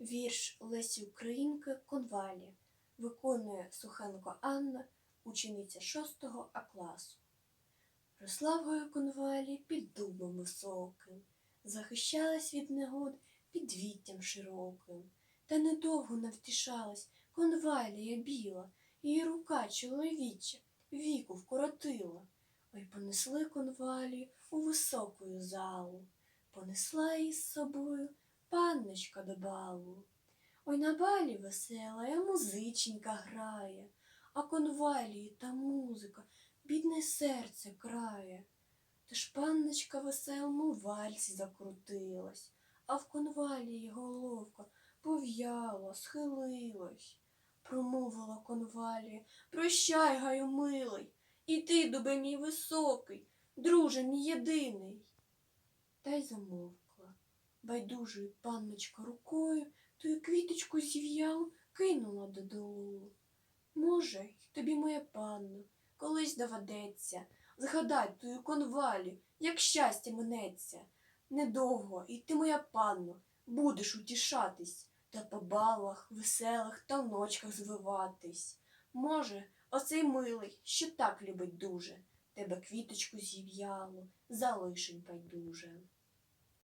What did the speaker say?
Вірш Лесі Українки Конвалі виконує Сухенко Анна, учениця 6 А класу. Росла в конвалі під дубом високим, захищалась від негод під віттям широким. Та недовго навтішалась конвалія біла, її рука чоловіча віку вкоротила. Ой понесли конвалі у високую залу, понесла її з собою панночка до балу. Ой на балі веселая музиченька грає, а конвалії та музика бідне серце крає. Тож панночка веселому вальсі закрутилась, а в конвалії головка пов'яла, схилилась. Промовила конвалія, прощай, гаю милий, і ти, дубе мій високий, друже мій єдиний. Та й замовкла. Байдужою панночка рукою тую квіточку зів'ялу кинула додолу. Може, й тобі, моя панно, колись доведеться згадать тую конвалю, як щастя минеться. Недовго, і ти, моя панно, будеш утішатись та по балах, веселих та ночках звиватись. Може, оцей милий, що так любить дуже, тебе квіточку зів'ялу, залишень байдуже.